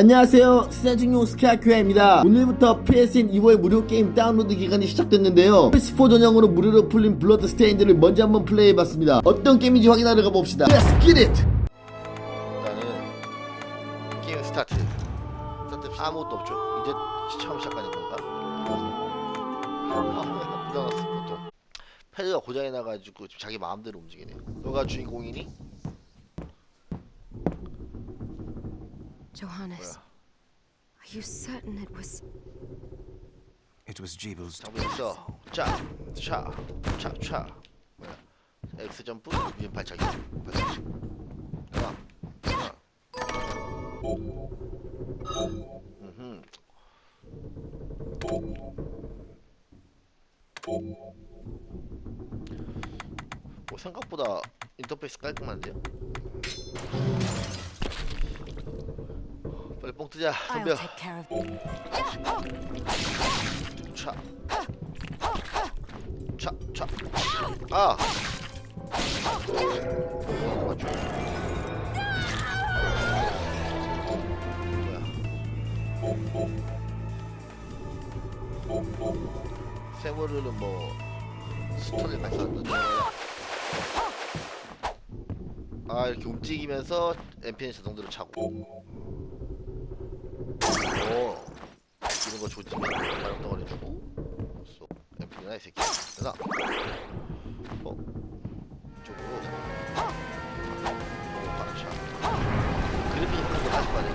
안녕하세요. 스나중용 스카큐아입니다. 오늘부터 PSN 2월 무료 게임 다운로드 기간이 시작됐는데요. PS4 전용으로 무료로 풀린 블러드 스테인드를 먼저 한번 플레이해봤습니다. 어떤 게임인지 확인하러 가봅시다. Let's get it! 일단은 게임 스타트. 스타트 아무것도 없죠. 이제 처음 시작하는 건가? 아 고장났어 보통 패드가 고장이 나가지고 자기 마음대로 움직이네요. 너가 주인공이니? Johannes, 뭐야 are you certain it was? It was Jeebel's 장비 있어 쫙차차 차 뭐야 X 점프 유인 발차기 발차기 하나 하나 음흠 뭐 생각보다 인터페이스 깔끔한데요? 빨리 뽕 뜨자 I'll 덤벼 take care of. 차. 차, 차. 아. 어, 맞죠. 뭐야. 세모르는 뭐 스톤을 거야. 아 이렇게 움직이면서 MPN 자동으로 차고. 오. 이런 거 조지면 바람 덩어리 주고 쏘 엠피나 이 새끼 되나? 어? 이쪽으로 오 바람차 그래픽이 그런 거 다시 봐야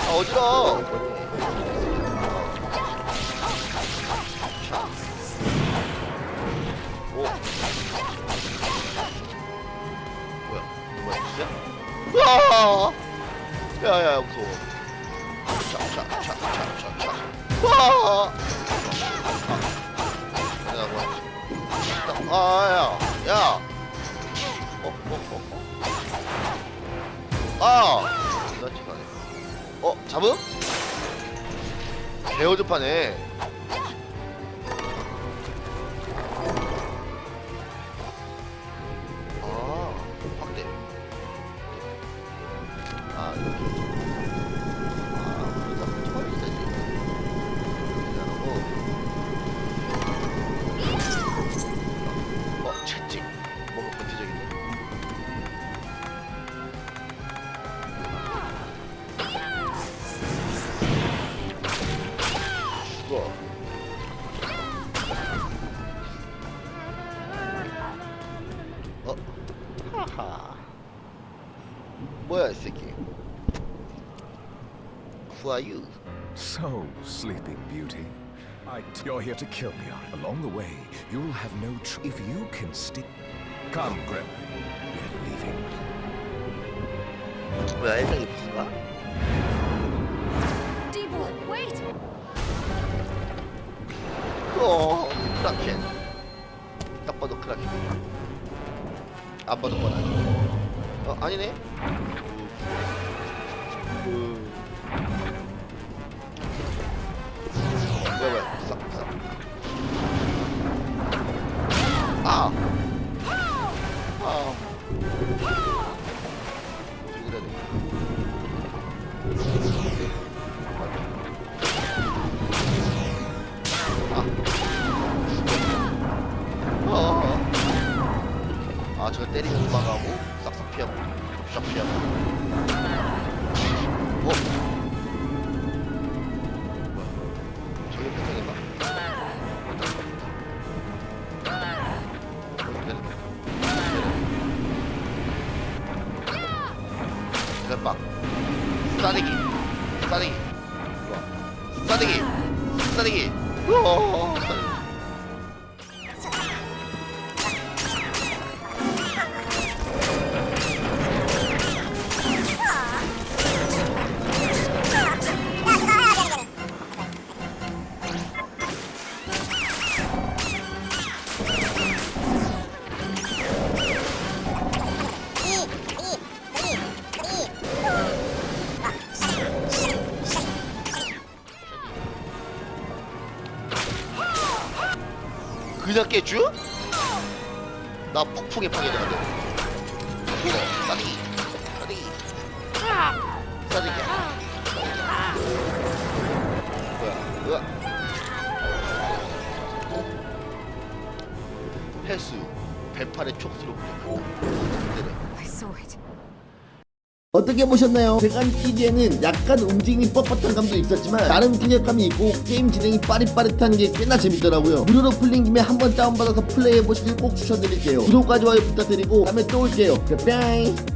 아 어지러워 자. 오 뭐야 뭐야 진짜? 으아 야야 무서워 차차차차차차 와! 야, 뭐야? 아, 야, 야. 어, 어, 어, 어. 아, 나 치사네. 어, 잡음? 개어접하네. 아, 확대. 아, 이렇게. 뭐야, 이 새끼. Who are you? So, Sleeping Beauty. I you're here to kill me. Along the way, you'll have no tr- If you can stick. Come, Gregory. We're leaving. 뭐야, 일명이 무슨가? Debo, wait! 어, 크라켄. 딱 봐도 크라켄. 안 봐도 뻔하지. 어, 아니네. 아! 아. 어. 아, 저거 때리면 도망가고 싹싹 피하고 어? 왔다. 어, 때려. 때려. 대박. 싸대기. 싸대기. 싸대기. 싸대기. 우와, 그냥 깨주? 나 폭풍에 파괴되는데. 이거 싸대기, 싸대기, 짜증이야. 뭐야? 헬스 뱀팔의 촉수로 부족한다. I saw it. 어떻게 보셨나요? 제가 느끼기에는 약간 움직임이 뻣뻣한 감도 있었지만 나름 타격감이 있고 게임 진행이 빠릿빠릿한 게 꽤나 재밌더라고요. 무료로 풀린 김에 한번 다운받아서 플레이해보시길 꼭 추천드릴게요. 구독과 좋아요 부탁드리고 다음에 또 올게요. 뿅